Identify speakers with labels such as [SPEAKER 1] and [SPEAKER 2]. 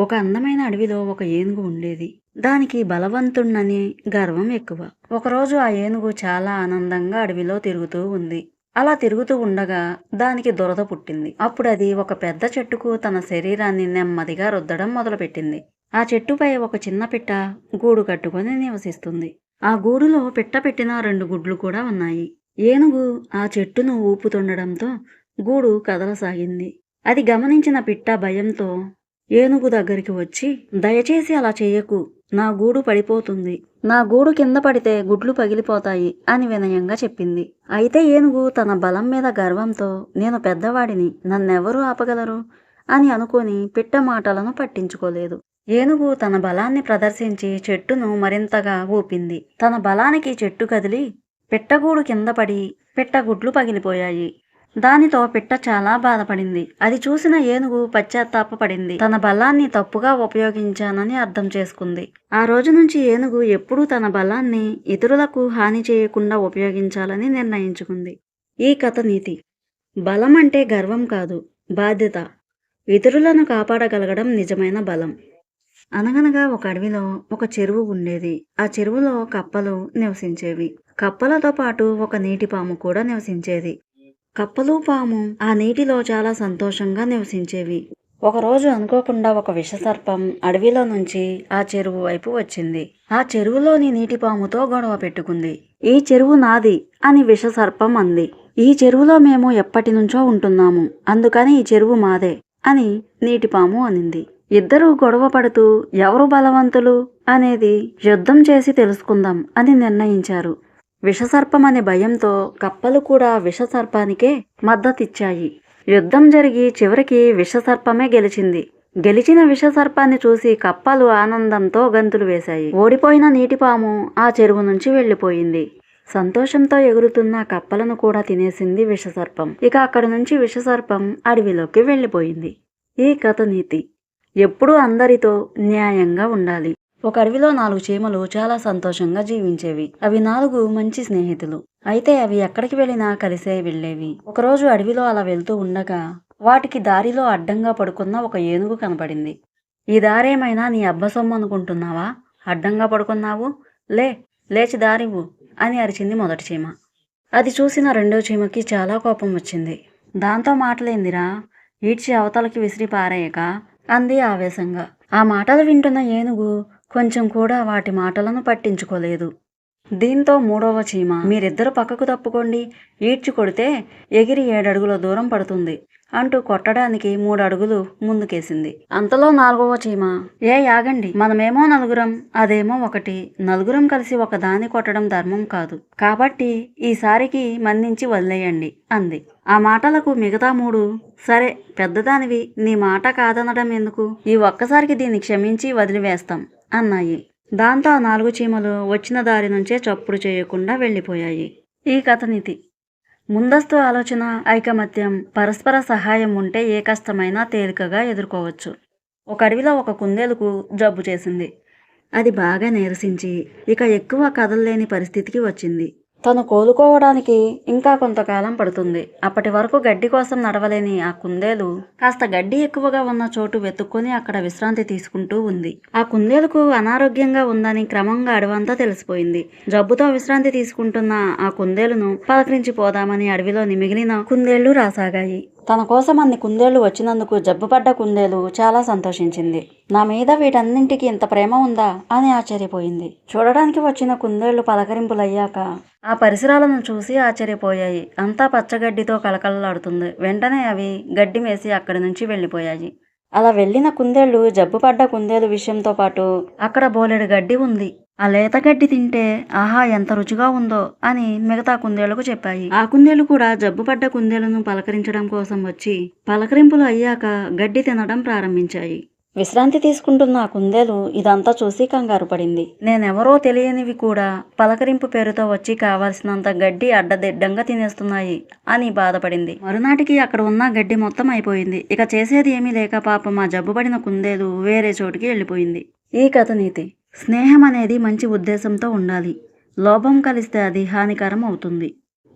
[SPEAKER 1] ఒక అందమైన అడవిలో ఒక ఏనుగు ఉండేది. దానికి బలవంతుణ్ణని గర్వం ఎక్కువ. ఒకరోజు ఆ ఏనుగు చాలా ఆనందంగా అడవిలో తిరుగుతూ ఉంది. అలా తిరుగుతూ ఉండగా దానికి దురద పుట్టింది. అప్పుడు అది ఒక పెద్ద చెట్టుకు తన శరీరాన్ని నెమ్మదిగా రుద్దడం మొదలుపెట్టింది. ఆ చెట్టుపై ఒక చిన్న పిట్ట గూడు కట్టుకొని నివసిస్తుంది. ఆ గూడులో పిట్ట పెట్టిన రెండు గుడ్లు కూడా ఉన్నాయి. ఏనుగు ఆ చెట్టును ఊపుతుండడంతో గూడు కదలసాగింది. అది గమనించిన పిట్ట భయంతో ఏనుగు దగ్గరికి వచ్చి దయచేసి అలా చేయకు. నా గూడు పడిపోతుంది. నా గూడు కింద పడితే గుడ్లు పగిలిపోతాయి అని వినయంగా చెప్పింది. అయితే ఏనుగు తన బలం మీద గర్వంతో నేను పెద్దవాడిని నన్నెవరూ ఆపగలరు? అని అనుకొని పిట్ట మాటలను పట్టించుకోలేదు. ఏనుగు తన బలాన్ని ప్రదర్శించి చెట్టును మరింతగా ఊపింది. తన బలానికి చెట్టు కదిలి పిట్టగూడు కింద పడి పిట్టగుడ్లు పగిలిపోయాయి. దానితో పిట్ట చాలా బాధపడింది. అది చూసిన ఏనుగు పశ్చాత్తాపపడింది. తన బలాన్ని తప్పుగా ఉపయోగించానని అర్థం చేసుకుంది. ఆ రోజు నుంచి ఏనుగు ఎప్పుడూ తన బలాన్ని ఇతరులకు హాని చేయకుండా ఉపయోగించాలని నిర్ణయించుకుంది. ఈ కథ నీతి. బలం అంటే గర్వం కాదు బాధ్యత. ఇతరులను కాపాడగలగడం నిజమైన బలం. అనగనగా ఒక అడవిలో ఒక చెరువు ఉండేది. ఆ చెరువులో కప్పలు నివసించేవి. కప్పలతో పాటు ఒక నీటిపాము కూడా నివసించేది. కప్పలు పాము ఆ నీటిలో చాలా సంతోషంగా నివసించేవి. ఒకరోజు అనుకోకుండా ఒక విషసర్పం అడవిలో నుంచి ఆ చెరువు వైపు వచ్చింది. ఆ చెరువులోని నీటిపాముతో గొడవ పెట్టుకుంది. ఈ చెరువు నాది అని విషసర్పం అంది. ఈ చెరువులో మేము ఎప్పటి నుంచో ఉంటున్నాము. అందుకని ఈ చెరువు మాదే అని నీటిపాము అనింది. ఇద్దరూ గొడవ పడుతూ ఎవరు బలవంతులు? అనేది యుద్ధం చేసి తెలుసుకుందాం అని నిర్ణయించారు. విషసర్పం అనే భయంతో కప్పలు కూడా విషసర్పానికే మద్దతిచ్చాయి. యుద్ధం జరిగి చివరికి విషసర్పమే గెలిచింది. గెలిచిన విషసర్పాన్ని చూసి కప్పలు ఆనందంతో గంతులు వేశాయి. ఓడిపోయిన నీటిపాము ఆ చెరువు నుంచి వెళ్ళిపోయింది. సంతోషంతో ఎగురుతున్న కప్పలను కూడా తినేసింది విషసర్పం. ఇక అక్కడి నుంచి విషసర్పం అడవిలోకి వెళ్ళిపోయింది. ఈ కథ నీతి ఎప్పుడూ అందరితో న్యాయంగా ఉండాలి. ఒక అడవిలో నాలుగు చీమలు చాలా సంతోషంగా జీవించేవి. అవి నాలుగు మంచి స్నేహితులు. అయితే అవి ఎక్కడికి వెళ్ళినా కలిసే వెళ్ళేవి. ఒకరోజు అడవిలో అలా వెళ్తూ ఉండగా వాటికి దారిలో అడ్డంగా పడుకున్న ఒక ఏనుగు కనపడింది. ఈ దారేమైనా నీ అబ్బ సొమ్ము అనుకుంటున్నావా? అడ్డంగా పడుకున్నావు? లే లేచి దారివు అని అరిచింది మొదటి చీమ. అది చూసిన రెండో చీమకి చాలా కోపం వచ్చింది. దాంతో మాటలేందిరా? ఈడ్చి అవతలకి విసిరి పారేయక అంది ఆవేశంగా. ఆ మాటలు వింటున్న ఏనుగు కొంచెం కూడా వాటి మాటలను పట్టించుకోలేదు. దీంతో మూడవ చీమ మీరిద్దరు పక్కకు తప్పుకోండి ఈడ్చి కొడితే ఎగిరి ఏడడుగుల దూరం పడుతుంది అంటూ కొట్టడానికి మూడు అడుగులు ముందుకేసింది. అంతలో నాలుగవ చీమ ఏ యాగండి మనమేమో నలుగురం అదేమో ఒకటి నలుగురం కలిసి ఒక దాన్ని కొట్టడం ధర్మం కాదు. కాబట్టి ఈసారికి మన్నించి వదిలేయండి అంది. ఆ మాటలకు మిగతా మూడు సరే పెద్దదానివి నీ మాట కాదనడం ఎందుకు? ఈ ఒక్కసారికి దీన్ని క్షమించి వదిలివేస్తాం. అన్నాయి. దాంతో ఆ నాలుగు చీమలు వచ్చిన దారి నుంచే చప్పుడు చేయకుండా వెళ్ళిపోయాయి. ఈ కథనితి. ముందస్తు ఆలోచన ఐకమత్యం పరస్పర సహాయం ఉంటే ఏ కష్టమైనా తేలికగా ఎదుర్కోవచ్చు. ఒక అడవిలో ఒక కుందేలుకు జబ్బు చేసింది. అది బాగా నీరసించి ఇక ఎక్కువ కదలలేని పరిస్థితికి వచ్చింది. తను కోలుకోవడానికి ఇంకా కొంతకాలం పడుతుంది. అప్పటి వరకు గడ్డి కోసం నడవలేని ఆ కుందేలు కాస్త గడ్డి ఎక్కువగా ఉన్న చోటు వెతుక్కొని అక్కడ విశ్రాంతి తీసుకుంటూ ఉంది. ఆ కుందేలుకు అనారోగ్యంగా ఉందని క్రమంగా అడవంతా తెలిసిపోయింది. జబ్బుతో విశ్రాంతి తీసుకుంటున్న ఆ కుందేలును పలకరించి పోదామని అడవిలోని మిగిలిన కుందేళ్ళు రాసాగాయి. తన కోసం అన్ని కుందేళ్ళు వచ్చినందుకు జబ్బుపడ్డ కుందేలు చాలా సంతోషించింది. నా మీద వీటన్నింటికి ఇంత ప్రేమ ఉందా అని ఆశ్చర్యపోయింది. చూడడానికి వచ్చిన కుందేళ్ళు పలకరింపులయ్యాక ఆ పరిసరాలను చూసి ఆశ్చర్యపోయాయి. అంతా పచ్చగడ్డితో కలకలలాడుతుంది వెంటనే అవి గడ్డి మేసి అక్కడి నుంచి వెళ్ళిపోయాయి. అలా వెళ్ళిన కుందేళ్ళు జబ్బుపడ్డ కుందేలు విషయంతో పాటు అక్కడ బోలెడు గడ్డి ఉంది. ఆ లేత గడ్డి తింటే ఆహా ఎంత రుచిగా ఉందో అని మిగతా కుందేళ్ళకు చెప్పాయి. ఆ కుందేలు కూడా జబ్బుపడ్డ కుందేలను పలకరించడం కోసం వచ్చి పలకరింపులు అయ్యాక గడ్డి తినడం ప్రారంభించాయి. విశ్రాంతి తీసుకుంటున్న ఆ కుందేలు ఇదంతా చూసి కంగారు పడింది. నేనెవరో తెలియనివి కూడా పలకరింపు పేరుతో వచ్చి కావాల్సినంత గడ్డి అడ్డదిడ్డంగా తినేస్తున్నాయి అని బాధపడింది. మరునాటికి అక్కడ ఉన్న గడ్డి మొత్తం అయిపోయింది. ఇక చేసేది ఏమీ లేక పాపం ఆ జబ్బుపడిన కుందేలు వేరే చోటుకి వెళ్ళిపోయింది. ఈ కథ నీతి. స్నేహం అనేది మంచి ఉద్దేశంతో ఉండాలి. లోభం కలిస్తే అది హానికరం అవుతుంది.